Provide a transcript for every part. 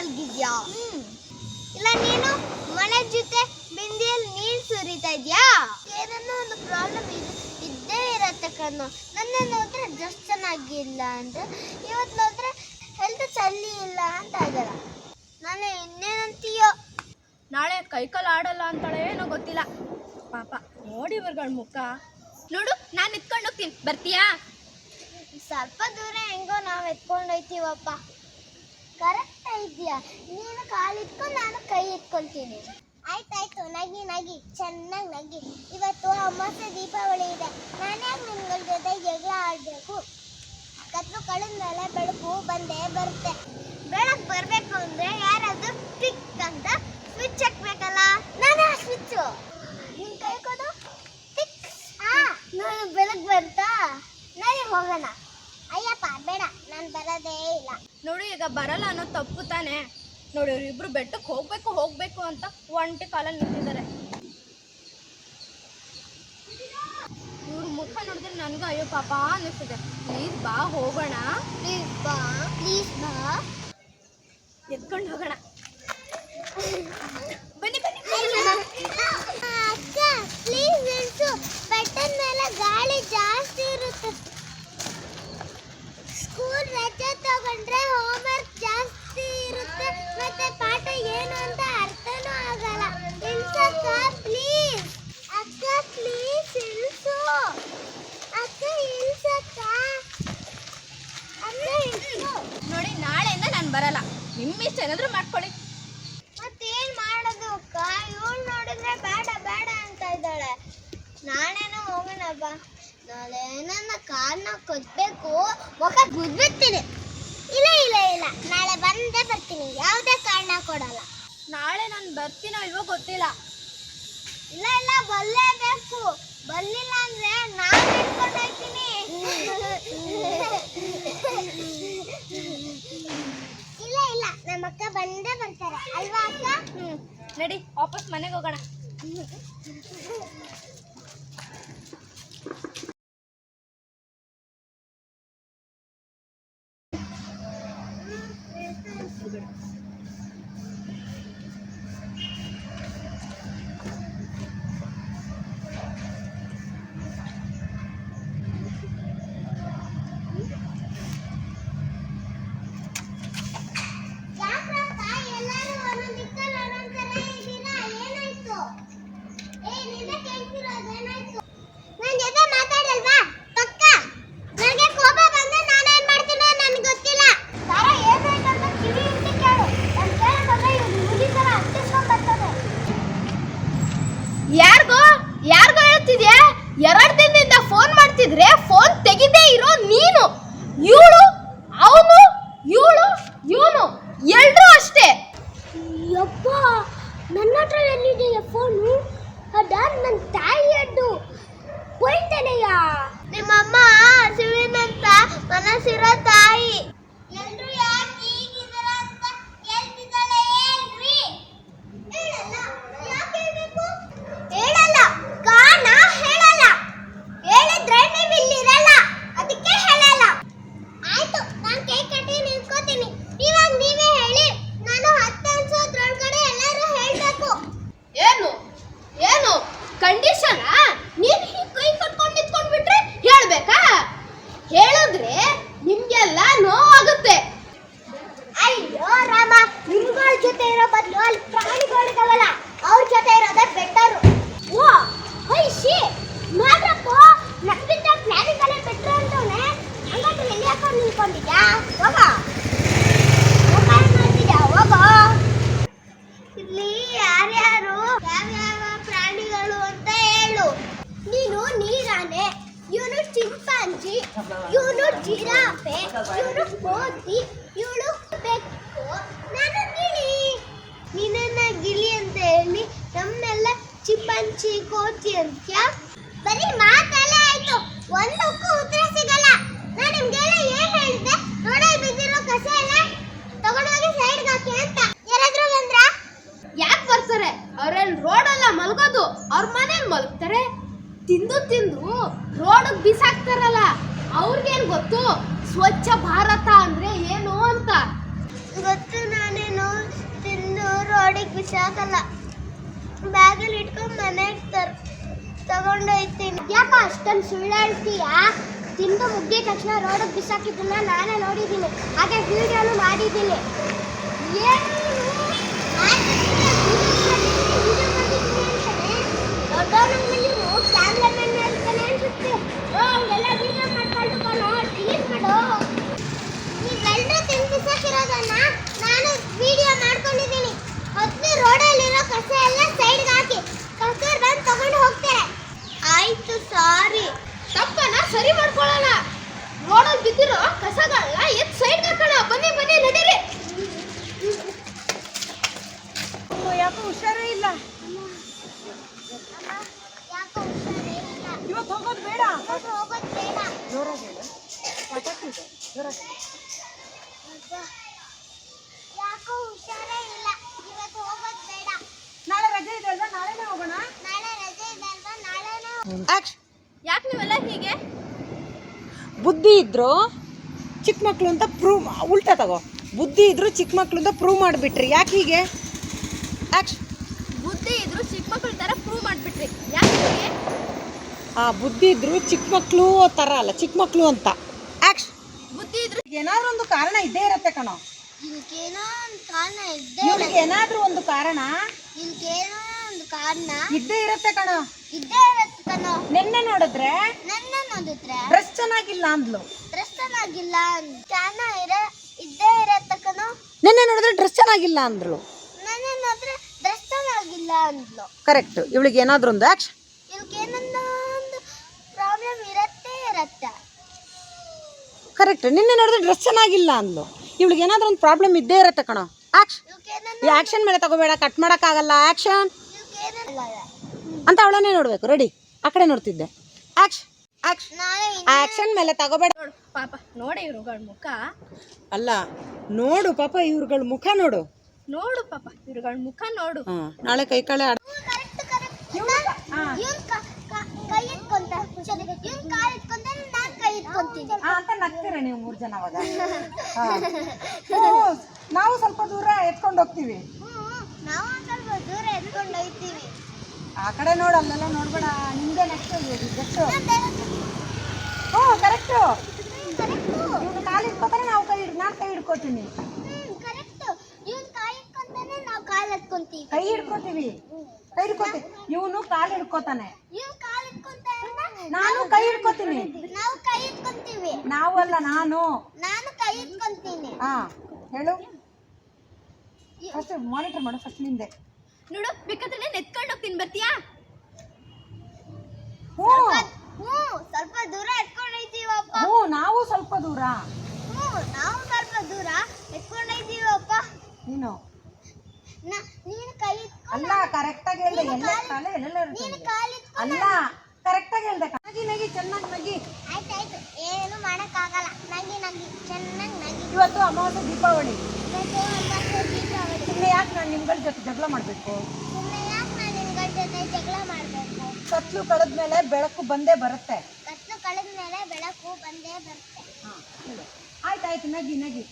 ಮಲಗಿದ್ಯಾ ಇಲ್ಲ ನೀನು ಮನೆ ಜೊತೆ ಬಿಂದಿಯಲ್ಲಿ ನೀರು ಸುರಿತಾ ಇದೆಯಾ? ಏನನ್ನೋ ಒಂದು ಪ್ರಾಬ್ಲಮ್ ಇದೆ ಇದ್ದೇ ಇರತ್ತೆ ಕಣ್ಣು. ನನ್ನ ನೋಡಿದ್ರೆ ಜಸ್ಟ್ ಚೆನ್ನಾಗಿಲ್ಲ ಅಂತ ಇವತ್ತು ನೋಡಿದ್ರೆ ಹೆಲ್ತ್ ಚಲ್ಲಿ ಇಲ್ಲ ಅಂತ ಆಗಲ್ಲ ನಾನು ಇನ್ನೇನಂತೀಯೋ? ನಾಳೆ ಕೈಕಾಲು ಆಡಲ್ಲ ಅಂತಾಳೆ ಏನೋ ಗೊತ್ತಿಲ್ಲ. ಪಾಪ ನೋಡಿ ಇವ್ರಗಳ ಮುಖ. ನೋಡು ನಾನು ಎತ್ಕೊಂಡು ಹೋಗ್ತೀನಿ. ಬರ್ತೀಯಾ? ಸ್ವಲ್ಪ ದೂರ ಹೆಂಗೋ ನಾವು ಎತ್ಕೊಂಡು ಹೋಯ್ತೀವಪ್ಪ. ಕರೆಕ್ಟ್ ಇದೆಯಾ ನೀನು ಕಾಲಿಟ್ಕೊಂಡು ನಾನು ಕೈ ಇಟ್ಕೊಳ್ತೀನಿ ಆಯ್ತಾಯ್ತು, ನಗಿ ನಗಿ, ಚೆನ್ನಾಗಿ ನಗಿ. ಇವತ್ತು ಅಮಾವಾಸ್ಯೆ ದೀಪಾವಳಿ ಇದೆ. ನಾನೇ ನಿಮ್ಗಳ ಜೊತೆ ಜಗಳ ಆಡಬೇಕು. ಕತ್ಲು ಕಳೆದ ಮೇಲೆ ಬೆಳಕು ಬಂದೇ ಬರುತ್ತೆ. ಬೆಳಕು ಬರಬೇಕು ಅಂದರೆ ಯಾರಾದರೂ ಟಿಕ್ ಅಂತ ಸ್ವಿಚ್ ಹಾಕ್ಬೇಕಲ್ಲ ನಾನು ಸ್ವಿಚ್ಚು ನಿನ್ ಕೈ ಕೊಡು ಟಿಕ್ ಆ ನಾನು ಬೆಳಕು ಬರ್ತಾ ನಡಿ ಹೋಗೋಣ ಅಯ್ಯಪ್ಪ ಬೇಡ ನಾನು ಬರೋದೇ ಇಲ್ಲ ನೋಡು ಈಗ ಬರಲ್ಲ ಅನ್ನೋ ತಪ್ಪು ತಾನೆ. ನೋಡಿ ಇವ್ರಿಬ್ರು ಬೆಟ್ಟಕ್ಕೆ ಹೋಗ್ಬೇಕು ಹೋಗ್ಬೇಕು ಅಂತ ಒಂಟಿ ಕಾಲಲ್ಲಿ ನಿಂತಿದ್ದಾರೆ. ಇವ್ರ ಮುಖ ನೋಡಿದ್ರೆ ನನಗೂ ಅಯ್ಯೋ ಪಾಪ ಅನ್ನಿಸ್ತಿದೆ. ಪ್ಲೀಸ್ ಬಾ ಹೋಗೋಣ. ಪ್ಲೀಸ್ ಬಾ ಪ್ಲೀಸ್ ಬಾ. ಎತ್ಕೊಂಡು ಹೋಗೋಣ. ಬನ್ನಿ ಬನ್ನಿ ಅಕ್ಕ ಪ್ಲೀಸ್ ನಿಲ್ಸು ಬೆಟ್ಟದ ಮೇಲೆ ಗಾಳಿ ಜಾಸ್ತಿ ಇರುತ್ತೆ. ಸ್ಕೂಲ್ ರಜೆ ತಗೊಂಡ್ರೆ ಏನು ಅಂತ ಅರ್ಥನೂ ಆಗಲ್ಲ. ನಿಲ್ಸಕ್ಕ ಪ್ಲೀಸ್ ಅಕ್ಕ ಪ್ಲೀಸ್ ಇಳಿಸು ಅಕ್ಕ ಇಳಿಸಕ್ಕ ಅಕ್ಕ ಇಳಿಸು ನೋಡಿ, ನಾಳೆಯಿಂದ ನಾನು ಬರಲ್ಲ. ನಿಮ್ಮ ಇಷ್ಟ ಏನಾದರೂ ಮಾಡ್ಕೊಳ್ಳಿ ಮತ್ತೇನ್ ಮಾಡೋದು ಅಕ್ಕ ಇವಳು ನೋಡಿದ್ರೆ ಬೇಡ ಬೇಡ ಅಂತ ಇದ್ದಾಳೆ ನಾಳೆನೂ ಹೋಗೋಣ ಬಾ ನಾಳೆ ನನ್ನ ಕಾರನ್ನ ಕೊದ್ಬೇಕು ಮುಖ ಗುದ್ಬಿಡ್ತೀನಿ ಇಲ್ಲ ಇಲ್ಲ ಇಲ್ಲ ನಾಳೆ ಬಂದೇ ಬರ್ತೀನಿ ಯಾವುದೇ ಕಾರಣ ಕೊಡಲ್ಲ ನಾಳೆ ನಾನು ಬರ್ತೀನೋ ಇಲ್ವೋ ಗೊತ್ತಿಲ್ಲ ಇಲ್ಲ ಇಲ್ಲ ಬಲ್ಲೇಬೇಕು ಬರ್ಲಿಲ್ಲ ಅಂದ್ರೆ ನಾನು ಹಿಡ್ಕೊಂಡು ಹೋಗ್ತೀನಿ ಇಲ್ಲ ಇಲ್ಲ ನಮ್ಮ ಅಕ್ಕ ಬಂದೇ ಬರ್ತಾರೆ ಅಲ್ವಾ ಅಕ್ಕ ಹ್ಞೂ ನಡಿ ವಾಪಸ್ ಮನೆಗೆ ಹೋಗೋಣ ಕೋತಿ ಇವಳು ನಾನು ಗಿಳಿ ಅಂತ ಹೇಳಿ ಕೋತಿ ಅಂತ್ಯ ಬರೀ ಮಾತಲ್ಲೇ ಆಯ್ತು ಒಂದಕ್ಕೂ ಉತ್ತರ ಸಿಗಲ್ಲ ನಾನು ನಿಮ್ಗೆಲ್ಲ ಏನ್ ಹೇಳಿದ್ದೆ ನೋಡ ಬಿದ್ದಿರೋ ಕಸ ಎಲ್ಲ ತಗೊಂಡೋಗಿ ಸೈಡ್ಗೆ ಹಾಕಿ ಅಂತ ಯಾರಾದ್ರೂ ಬಂದ್ರಾ ಯಾಕೆ ಬರ್ತಾರೆ ಅವರೆಲ್ಲ ರೋಡಲ್ಲ ಮಲ್ಗೋದು ಅವ್ರ ಮನೇಲಿ ಮಲಗ್ತಾರೆ ತಿಂದು ತಿಂದು ರೋಡ್ ಬಿಸಾಕ್ತಾರಲ್ಲ ಅವ್ರಿಗೇನ್ ಗೊತ್ತು ಸ್ವಚ್ಛ ಭಾರತ ಅಂದ್ರೆ ಏನು ಅಂತ ಗೊತ್ತು ನಾನೇನು ತಿಂದು ಬಿಸಾಕಲ್ಲ ಬ್ಯಾಗಲ್ಲಿ ಇಟ್ಕೊಂಡು ಮನೆಗೆ ತರ್ ತಗೊಂಡೋಯ್ತೀನಿ ಯಾಕ ಅಷ್ಟೊಂದು ಸುಳ್ಳು ಹೇಳ್ತೀಯಾ ತಿಂದು ಮುಗ್ಗಿದ ತಕ್ಷಣ ರೋಡಕ್ಕೆ ಬಿಸಾಕಿದ್ದನ್ನ ನಾನೇ ನೋಡಿದ್ದೀನಿ. ಹಾಗೆ ವಿಡಿಯೋನು ಮಾಡಿದ್ದೀನಿ. ನಾನು ವಿಡಿಯೋ ಮಾಡ್ಕೊಂಡಿದ್ದೀನಿ. ರೋಡಲ್ಲಿರೋ ಕಸ ಎಲ್ಲ ಸೈಡ್ಗೆ ಹಾಕಿ. ಯಾಕೆ ನೀವೆಲ್ಲ ಹೀಗೆ? ಬುದ್ಧಿ ಇದ್ರು ಚಿಕ್ಕ ಮಕ್ಕಳು ಅಂತ ಪ್ರೂವ್ ಉಲ್ಟಾ ತಗೋ. ಬುದ್ಧಿ ಇದ್ರು ಚಿಕ್ಕ ಮಕ್ಕಳು ಅಂತ ಪ್ರೂವ್ ಮಾಡಿಬಿಟ್ರಿ. ಯಾಕೆ ಹೀಗೆ? ಬುದ್ಧಿ ಇದ್ರು ಚಿಕ್ಕ ಮಕ್ಕಳ ತರ ಪ್ರೂವ್ ಮಾಡಿಬಿಟ್ರಿ. ಯಾಕೆ ಹೀಗೆ? ಆ ಬುದ್ಧಿ ಇದ್ರು ಚಿಕ್ಕ ಮಕ್ಕಳು ಥರ ಅಲ್ಲ ಚಿಕ್ಕ ಮಕ್ಕಳು ಅಂತ. ಆ್ಯಕ್ಷ್ ಬುದ್ಧಿ ಇದ್ರು ಏನಾದ್ರೂ ಒಂದು ಕಾರಣ ಇದ್ದೇ ಇರತ್ತೆ ಕಣೋ. ಇದಕ್ಕೇನೋ ಒಂದು ಕಾರಣ ಇದ್ದೇ ಇವ್ರಿಗೆ ಏನಾದ್ರೂ ಒಂದು ಕಾರಣ? ಇದಕ್ಕೇನೋ ಕಾರಣ? ಇದ್ದೇ ಇರತ್ತೆ ಕಣೋ. ಇದ್ದೇ ಇರತ್ತೆ ಕಣೋ. ನಿನ್ನೆ ನೋಡಿದ್ರೆ ನನ್ನ ನೋಡಿದ್ರೆ? ಡ್ರೆಸ್ ಚೆನ್ನಾಗಿಲ್ಲ ಅಂದ್ಲು. ಡ್ರೆಸ್ ಚೆನ್ನಾಗಿಲ್ಲ ಕಾರಣ ಇರ ಇದ್ದೇ ಇರತ್ತೆ ಕಣೋ. ನಿನ್ನೆ ನೋಡಿದ್ರೆ ಡ್ರೆಸ್ ಚೆನ್ನಾಗಿಲ್ಲ ಅಂದ್ಲು. ನನ್ನ ನೋಡಿದ್ರೆ ಡ್ರೆಸ್ ಚೆನ್ನಾಗಿಲ್ಲ ಅಂದ್ಲು. ಕರೆಕ್ಟ್ ಇವಳಿಗೆ ಏನಾದ್ರೂ ಒಂದು ಆಕ್ಷನ್ ಇವಳಿಗೆ ಏನೊಂದು ಪ್ರಾಬ್ಲಮ್ ಇರುತ್ತೆ ಇರತ್ತೆ. ಕರೆಕ್ಟ್ ನಿನ್ನೆ ನೋಡಿದ್ರೆ ಡ್ರೆಸ್ ಚೆನ್ನಾಗಿಲ್ಲ ಅಂದ್ಲು. ಇವಳಿಗೆ ಏನಾದ್ರೂ ಒಂದು ಪ್ರಾಬ್ಲಮ್ ಇದ್ದೇ ಇರತ್ತೆ ಕಣೋ. ಆಕ್ಷನ್ ಈ ಆಕ್ಷನ್ ಮೇಲೆ ತಗೋಬೇಡ ಕಟ್ ಮಾಡೋಕ್ಕಾಗಲ್ಲ. ಆಕ್ಷನ್ ಅಂತ ಅವಳನ್ನೇ ನೋಡ್ಬೇಕು ರೆಡಿ ಆ ಕಡೆ ನೋಡ್ತಿದ್ದೆ. ಆಕ್ಷನ್ ಆಕ್ಷನ್ ಮೇಲೆ ತಗೋಬೇಡ. ನೋಡು ಪಾಪ ನೋಡಿ ಇವ್ರುಗಳ ಮುಖ. ಅಲ್ಲ ನೋಡು ಪಾಪ ಇವ್ರುಗಳ ಮುಖ ನೋಡು. ನೋಡು ಪಾಪ ಇವ್ರುಗಳ ಮುಖ ನೋಡು. ಹಾ ನಾಳೆ ಕೈ ಕಳೆ ಆಡ್ ಕರೆಕ್ಟ್ ಕರೆಕ್ಟ್ ಇವನ್ ಕೈ ಇಟ್ಕೊಂತ ಇವನ್ ಕಾಲ್ ಇಟ್ಕೊಂತಾನೆ ನಾನ್ ಕೈ ಇಟ್ಕೊಂತೀನಿ. ಅಂತ ನಗ್ತೀರ ನೀವು ಮೂರು ಜನ ಅವಾಗ? ಹಾ. ನಾವು ಸ್ವಲ್ಪ ದೂರ ಎತ್ಕೊಂಡು ಹೋಗ್ತೀವಿ. ಹೋಗ್ತೀವಿ ಆ ಕಡೆ ನೋಡು ಅಲ್ಲೆಲ್ಲ ನೋಡ್ಬೇಡ. ನಿಮ್ಗೆ ನೆಕ್ಸ್ಟ್ ನೆಕ್ಸ್ಟ್ ಹ್ಞೂ ಕರೆಕ್ಟು ಇವ್ನು ಕಾಲು ಇಟ್ಕೋತಾನೆ ನಾವು ಕೈ ಹಿಡ್ ನಾನು ಕೈ ಹಿಡ್ಕೋತೀನಿ. ಕೈ ಹಿಡ್ಕೋತೀವಿ. ಕೈ ಹಿಡ್ಕೋತೀವಿ. ಇವನು ಕಾಲು ಹಿಡ್ಕೋತಾನೆ. ನಾನು ಕೈ ಹಿಡ್ಕೋತೀನಿ. ನಾವು ಕೈ ಇಟ್ಕೊಂತೀವಿ ನಾವಲ್ಲ ನಾನು. ನಾನು ಕೈ ಇಟ್ಕೊಂತೀನಿ ಹಾ ಹೇಳು. ಫಸ್ಟ್ ಮಾನಿಟರ್ ಮಾಡು ಫಸ್ಟ್ ನಿಂದೆ. ನೋಡು ಬೇಕಾದ್ರೆ ನೆತ್ಕೊಂಡು ಹೋಗ್ತೀನಿ ಬರ್ತೀಯಾ ಹ್ಞೂ ಹ್ಞೂ ಸ್ವಲ್ಪ ದೂರ ಎತ್ಕೊಂಡೈತೀವಪ್ಪ ಹ್ಞೂ ನಾವು ಸ್ವಲ್ಪ ದೂರ. ಹ್ಞೂ ನಾವು ಸ್ವಲ್ಪ ದೂರ ಎತ್ಕೊಂಡೈತೀವಪ್ಪ ನೀನು. ನ- ನೀನು ಕೈ ಇಟ್ಕೊ ಅಲ್ಲ ಕರೆಕ್ಟಾಗಿ ಹೇಳ್ದೆ ಎಲ್ಲ ಕಾಲೇ ಎಲ್ಲ ನೀನು ಕಾಲಿ ಇಟ್ಕೊ ಅಲ್ಲ ಕರೆಕ್ಟಾಗಿ ಹೇಳ್ದೆ ನಗಿ ನಗಿ ಚೆನ್ನಾಗಿ ನಗಿ. ಆಯ್ತು. ಏನು ಮಾಡಕ್ಕಾಗಲ್ಲ. ನಗಿ ನಗಿ ಚೆನ್ನಾಗಿ ನಗಿ. ಇವತ್ತು ಅಮಾವಾಸ್ಯೆ ದೀಪಾವಳಿ. ಸುಮ್ಮನೆ ಯಾಕೆ ನಾನು ನಿಮ್ಗಳ ಜೊತೆ ಜಗಳ ಮಾಡಬೇಕು? ಸುಮ್ಮನೆ ಯಾಕೆ ನಾನು ನಿನ್ಗಳ ಜೊತೆ ಜಗಳ ಮಾಡಬೇಕು ಕತ್ಲು ಕಳೆದ್ಮೇಲೆ ಬೆಳಕು ಬಂದೇ ಬರುತ್ತೆ. ಕತ್ಲು ಕಳೆದ ಮೇಲೆ ಬೆಳಕು ಬಂದೇ ಬರುತ್ತೆ ಆಯ್ತು ಆಯ್ತಾಯ್ತು ನಗಿ ನಗಿ.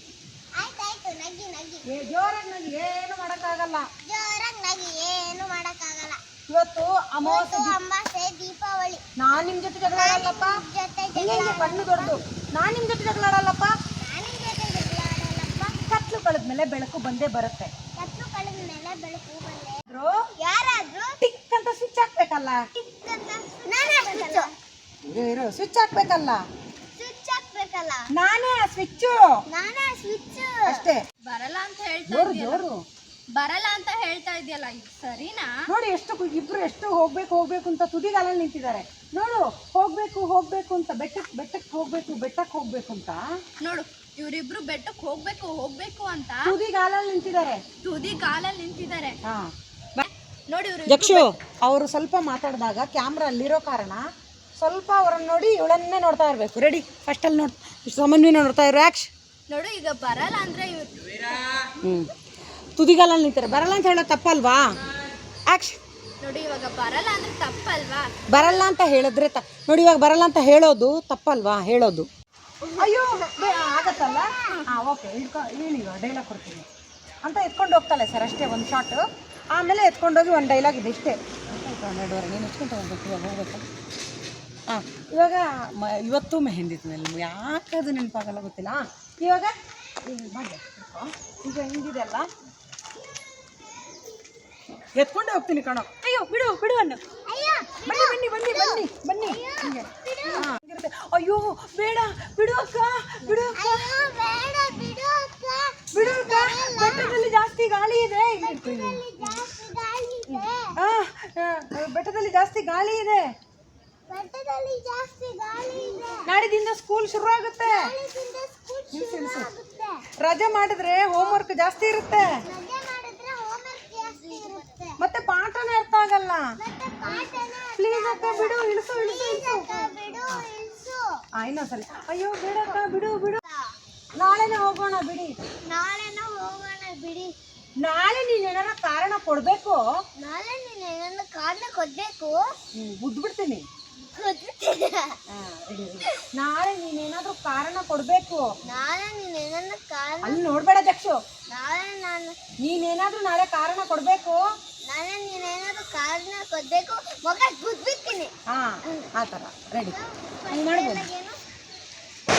ಆಯ್ತಾಯ್ತು ನಗಿ ನಗಿ ಏ, ಜೋರಾಗಿ ನಗಿ, ಏನು ಮಾಡೋಕ್ಕಾಗಲ್ಲ. ಜೋರಾಗಿ ನಗಿ ಏನು ಮಾಡಕ್ಕಾಗಲ್ಲ ಇವತ್ತು ಅಮಾವಾಸ್ಯೆ ಅಮಾವಾಸ್ಯೆ ದೀಪಾವಳಿ ನಾನು ನಿಮ್ಮ ಜೊತೆ ಜಗಳ ಆಡಲ್ಲಪ್ಪ? ಜೊತೆ ಕಣ್ಣು ದೊಡ್ಡದು ನಾನು ನಿಮ್ಮ ಜೊತೆ ಜಗಳ ನಾನು ನಿನ್ ಜೊತೆ ಜಗಳ ಆಡಲ್ಲಪ್ಪ ಕತ್ಲು ಕಳೆದ್ಮೇಲೆ ಬೆಳಕು ಬಂದೇ ಬರುತ್ತೆ. ಕತ್ಲು ಕಳೆದ ಮೇಲೆ ಬೆಳಕು ಬಂದೆ ಯಾರಾದ್ರೂ ಟಿಕ್ ಅಂತ ಸ್ವಿಚ್ ಹಾಕ್ಬೇಕಲ್ಲ? ಟಿಕ್ ಅಂತ ನಾನೇ ಸ್ವಿಚ್ ಇರು ಇರು ಸ್ವಿಚ್ ಹಾಕ್ಬೇಕಲ್ಲ? ಸ್ವಿಚ್ ಹಾಕ್ಬೇಕಲ್ಲ? ನಾನೇ ಆ ಸ್ವಿಚ್ಚು ನಾನೇ ಸ್ವಿಚ್. ಅಷ್ಟೇ. ಬರಲ್ಲ ಅಂತ ಹೇಳ್ತಾ ಜೋರು ಇದೆಯಲ್ಲ ಜೋರು. ಬರಲ್ಲ ಅಂತ ಹೇಳ್ತಾ ಇದೆಯಲ್ಲ ಇದು ಸರಿನಾ? ನೋಡಿ ಎಷ್ಟು ಕು- ಇಬ್ರು ಎಷ್ಟು ಹೋಗ್ಬೇಕು ಹೋಗ್ಬೇಕು ಅಂತ ತುದಿಗಾಲಲ್ಲಿ ನಿಂತಿದ್ದಾರೆ. ನೋಡು ಹೋಗ್ಬೇಕು ಹೋಗ್ಬೇಕು ಅಂತ ಬೆಟ್ಟಕ್ಕೆ ಬೆಟ್ಟಕ್ಕೆ ಹೋಗ್ಬೇಕು ಬೆಟ್ಟಕ್ಕೆ ಹೋಗ್ಬೇಕು ಅಂತ. ನೋಡು ಇವರಿಬ್ರು ಬೆಟ್ಟಕ್ಕೆ ಹೋಗ್ಬೇಕು ಹೋಗ್ಬೇಕು ಅಂತ ತುದಿ ಕಾಲಲ್ಲಿ ನಿಂತಿದ್ದಾರೆ. ತುದಿ ಕಾಲಲ್ಲಿ ನಿಂತಿದ್ದಾರೆ. ಹಾ. ನೋಡಿ ಇವರು ಯಕ್ಷು ಅವರು ಸ್ವಲ್ಪ ಮಾತಾಡಿದಾಗ ಕ್ಯಾಮ್ರಾ ಅಲ್ಲಿರೋ ಕಾರಣ ಸ್ವಲ್ಪ ಅವರನ್ನು ನೋಡಿ ಇವಳನ್ನೇ ನೋಡ್ತಾ ಇರಬೇಕು. ರೆಡಿ ಫಸ್ಟಲ್ಲಿ ನೋಡ್ ಸಮನ್ವಿನ ನೋಡ್ತಾ ಇರೋ ಆಕ್ಷ್ ನೋಡು ಈಗ ಬರಲ್ಲ ಅಂದ್ರೆ ಇವ್ರು ಹ್ಞೂ ತುದಿಗಾಲಲ್ಲಿ ನಿಂತಾರೆ ಬರಲ್ಲ ಅಂತ ಹೇಳೋ ತಪ್ಪಲ್ವಾ? ಆಕ್ಷ್ ನೋಡಿ ಇವಾಗ ಬರಲ್ಲ ಅಂದ್ರೆ ತಪ್ಪಲ್ವಾ? ಬರಲ್ಲ ಅಂತ ಹೇಳಿದ್ರೆ ತ ನೋಡಿ ಇವಾಗ ಬರಲ್ಲ ಅಂತ ಹೇಳೋದು ತಪ್ಪಲ್ವಾ? ಹೇಳೋದು. ಅಯ್ಯೋ ಆಗತ್ತಲ್ಲ? ಹಾಂ ಓಕೆ ಇಟ್ಕೊ ಹೇಳಿ ಡೈಲಾಗ್ ಕೊಡ್ತೀನಿ. ಅಂತ ಎತ್ಕೊಂಡು ಹೋಗ್ತಾಳೆ ಸರ್ ಅಷ್ಟೇ ಒಂದು ಶಾಟ್ ಆಮೇಲೆ ಎತ್ಕೊಂಡೋಗಿ ಒಂದು ಡೈಲಾಗ್ ಇದೆ ಇಷ್ಟೇ. ಹನ್ನೆರಡುವರೆ ನೀನು ಎತ್ಕೊಂಡು ಹೋಗ್ಬೇಕು ಇವಾಗ ಹೋಗ್ಬೇಕು? ಹಾಂ ಇವಾಗ ಮ ಇವತ್ತು ಮೆಹಂದಿ ಸ್ಮೆಲ್ ಯಾಕೆ ಅದು ನೆನಪಾಗಲ್ಲ ಗೊತ್ತಿಲ್ಲ? ಇವಾಗ ಇಲ್ಲಿ ಬಾ, ಈಗ ಹಿಂಗಿದೆ ಅಲ್ಲ? ಎತ್ಕೊಂಡೇ ಹೋಗ್ತೀನಿ ಕಣೋ. ಅಯ್ಯೋ ಬಿಡು ಬಿಡು ಅನ್ನು ಬನ್ನಿ ಬನ್ನಿ ಬನ್ನಿ ಬನ್ನಿ ಬನ್ನಿ ಹಿಂಗೆ. ಹಾ, ಹಿಂಗಿರುತ್ತೆ. ಅಯ್ಯೋ ಬೇಡ ಬಿಡು ಅಕ್ಕ ಬಿಡು ಅಕ್ಕ ಅಯ್ಯೋ ಬೇಡ ಬಿಡು ಅಕ್ಕ ಬಿಡು ಅಕ್ಕ ಬೆಟ್ಟದಲ್ಲಿ ಜಾಸ್ತಿ ಗಾಳಿ ಇದೆ ಇಲ್ಲಿ ಇರ್ತೀನಿ. ಜಾಸ್ತಿ ಗಾಳಿ ಇದೆ ಆ, ಆ, ಬೆಟ್ಟದಲ್ಲಿ ಜಾಸ್ತಿ ಗಾಳಿ ಇದೆ ಬೆಟ್ಟದಲ್ಲಿ ಜಾಸ್ತಿ ಗಾಳಿ ಇದೆ ನಾಡಿದಿಂದ ಸ್ಕೂಲ್ ಶುರು ಆಗುತ್ತೆ ಗಾಳಿದಿಂದ ಸ್ಕೂಲ್ ಶುರು ಆಗುತ್ತೆ ರಜೆ ಮಾಡಿದ್ರೆ ಹೋಮ್ವರ್ಕ್ ಜಾಸ್ತಿ ಇರುತ್ತೆ ರಜೆ ಮಾಡಿದ್ರೆ ಹೋಮ್ವರ್ಕ್ ಜಾಸ್ತಿ ಇರುತ್ತೆ ಮತ್ತೆ ಪಾಠನೇ ಅರ್ಥ ಆಗಲ್ಲ ಪ್ಲೀಸ್ ಅಕ್ಕ ಬಿಡು ಇಳಿಸು ಇಳಿಸು ಪ್ಲೀಸ್ ಅಕ್ಕ ಬಿಡು ಇಳಿಸು. ಆ ಇನ್ನೊಂದ್ಸಲ. ಅಯ್ಯೋ ಬೇಡ ಅಕ್ಕ ಬಿಡು ಬಿಡು. ನಾಳೆನೇ ಹೋಗೋಣ ಬಿಡಿ. ನಾಳೆನ ಹೋಗೋಣ ಬಿಡಿ. ನಾಳೆ ನೀನ್ ಏನಾರ ಕಾರಣ ಕೊಡ್ಬೇಕು? ನಾಳೆ ನೀನ್ ಏನನ್ನ ಕಾರಣ ಕೊಡ್ಬೇಕು? ಬಿಡ್ತೀನಿ ಕೊಡ್ತೀನಿ. ನಾಳೆ ನೀನೇನಾದ್ರೂ ಕಾರಣ ಕೊಡ್ಬೇಕು? ನಾಳೆ ನೀನು ಏನನ್ನ ಕಾರಣ ಅಲ್ಲಿ ನೋಡ್ಬೇಡ ದಕ್ಷು. ನಾಳೆ ನಾನು ನೀನೇನಾದ್ರೂ ನಾಳೆ ಕಾರಣ ಕೊಡ್ಬೇಕು? ನಾಳೆ ನೀನೇನಾದ್ರು ಕಾರಣ ಕೊಡ್ಬೇಕು? ಮಗ ಗುದ್ಬಿಡ್ತೀನಿ ಹಾ ಆ ಥರ. ರೆಡಿ ಹಂಗೆ ಮಾಡ್ಬೋದು. ಏನು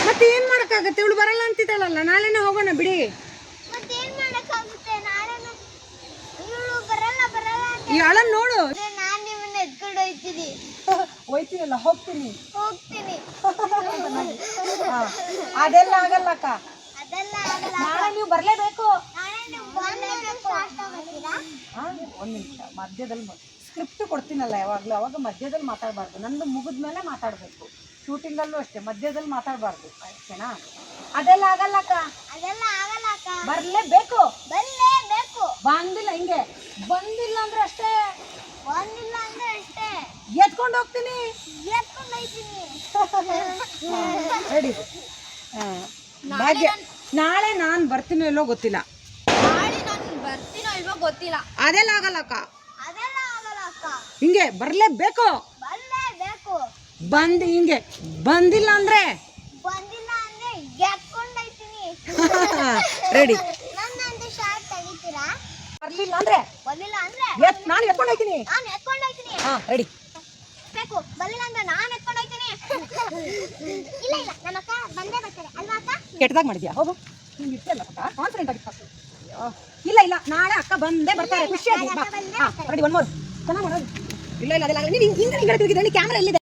ಮತ್ತೆ ಏನ್ ಮಾಡಕ್ಕಾಗತ್ತೆ? ಇವಳು ಬರಲ್ಲ ಅಂತಿದ್ದಾಳಲ್ಲ ನಾಳೆನೇ ಹೋಗೋಣ ಬಿಡಿ. ಮತ್ತೇನ್ ಮಾಡಕ್ಕಾಗುತ್ತೆ? ನಾಳೆ ಇವಳು ಬರಲ್ಲ ಬರಲ್ಲ ಈ ಅಳನ್ ನೋಡು. ಹೇಳಿದ್ರೆ ನಾನ್ ನಿಮ್ಮನ್ನ ಎತ್ಕೊಂಡು ಹೋಯ್ತೀನಿ. ಹೋಯ್ತೀನಲ್ಲ ಹೋಗ್ತೀನಿ. ಹೋಗ್ತೀನಿ. ಹಾ, ಅದೆಲ್ಲ ಆಗಲ್ಲ ಅಕ್ಕ. ಅದೆಲ್ಲ ಆಗಲ್ಲ. ನಾಳೆ ನೀವು ಬರ್ಲೇಬೇಕು. ಒಂದ್ ನಿಮಿಷ. ಮಧ್ಯದಲ್ಲಿ ಸ್ಕ್ರಿಪ್ಟ್ ಕೊಡ್ತೀನಲ್ಲ ಯಾವಾಗಲೂ. ಅವಾಗ ಮಧ್ಯದಲ್ಲಿ ಮಾತಾಡಬಾರ್ದು. ನಂದು ಮುಗಿದ್ಮೇಲೆ ಮಾತಾಡಬೇಕು. ಶೂಟಿಂಗಲ್ಲೂ ಅಷ್ಟೇ ಮಧ್ಯದಲ್ಲಿ ಮಾತಾಡಬಾರ್ದು. ಓಕೆನಾ ಅದೆಲ್ಲ ಆಗಲ್ಲ ಅಕ್ಕ. ಅದೆಲ್ಲ ಆಗಲ್ಲ ಅಕ್ಕ. ಬರ್ಲೇಬೇಕು ಬರಲೇಬೇಕು ಬಂದಿಲ್ಲ ಹಿಂಗೆ. ಬಂದಿಲ್ಲ ಅಂದ್ರೆ ಅಷ್ಟೇ. ಬಂದಿಲ್ಲ ಅಂದ್ರೆ ಅಷ್ಟೇ. ಎತ್ಕೊಂಡು ಹೋಗ್ತೀನಿ. ಎತ್ಕೊಂಡು ಹೋಗ್ತೀನಿ. ರೆಡಿ ಭಾಗ್ಯ ನಾಳೆ ನಾನು ಬರ್ತೀನೋ ಇಲ್ಲೋ ಗೊತ್ತಿಲ್ಲ ನಾಳೆ ನಾನು ಬರ್ತೀನೋ ಇಲ್ವೋ ಗೊತ್ತಿಲ್ಲ. ಅದೆಲ್ಲ ಆಗಲ್ಲ ಅಕ್ಕ ಅದೆಲ್ಲ ಆಗಲ್ಲ ಅಕ್ಕ. ಹಿಂಗೆ ಬರಲೇಬೇಕು. ಬರಲೇಬೇಕು. ಬಂದು ಹಿಂಗೆ ಬಂದಿಲ್ಲ ಅಂದ್ರೆ? ಬಂದಿಲ್ಲ ಅಂದ್ರೆ ಎತ್ಕೊಂಡು ಹೋಯ್ತೀನಿ ರೆಡಿ. ನನ್ನಂದು ಶಾರ್ಟ್ ತೆಗಿತೀರಾ? ಬರ್ಲಿಲ್ಲ ಅಂದ್ರೆ? ಬಂದಿಲ್ಲ ಅಂದ್ರೆ? ಎತ್ ನಾನು ಎತ್ಕೊಂಡು ಹೋಗ್ತೀನಿ ನಾನು ಎತ್ಕೊಂಡು ಹೋಯ್ತೀನಿ ಹಾ ರೆಡಿ. ಬೇಕು. ಬರ್ಲಿಲ್ಲ ಅಂದ್ರೆ ನಾನು ಎತ್ಕೊಂಡು ಹೋಯ್ತೀನಿ ಇಲ್ಲ ಇಲ್ಲ. ನಮ್ಮ ಅಕ್ಕ ಬಂದೇ ಬರ್ತಾರೆ. ಅಲ್ವಾ ಅಕ್ಕ? ಕೆಟ್ಟದಾಗ ಮಾಡಿದ್ಯಾ? ಹೋಗು. ಹಿಂಗೆ ಇರ್ತಲ್ಲ ಕಾನ್ಫಿಡೆಂಟ್ ಆಗಿ. ಇಲ್ಲ ಇಲ್ಲ. ನಾಳೆ ಅಕ್ಕ ಬಂದೇ ಬರ್ತಾರೆ. ಖುಷಿಯಾಗಿ. ಬಾ. ಹಾ ಒನ್ ಮೋರ್ ಚೆನ್ನಾಗಿ ಮಾಡೋದು ಇಲ್ಲ ಇಲ್ಲ ಅದೆಲ್ಲ ಆಗಲ್ಲ. ನೀನು ಹಿಂಗೆ ಕ್ಯಾಮ್ರಾ ಎಲ್ಲಿದೆ?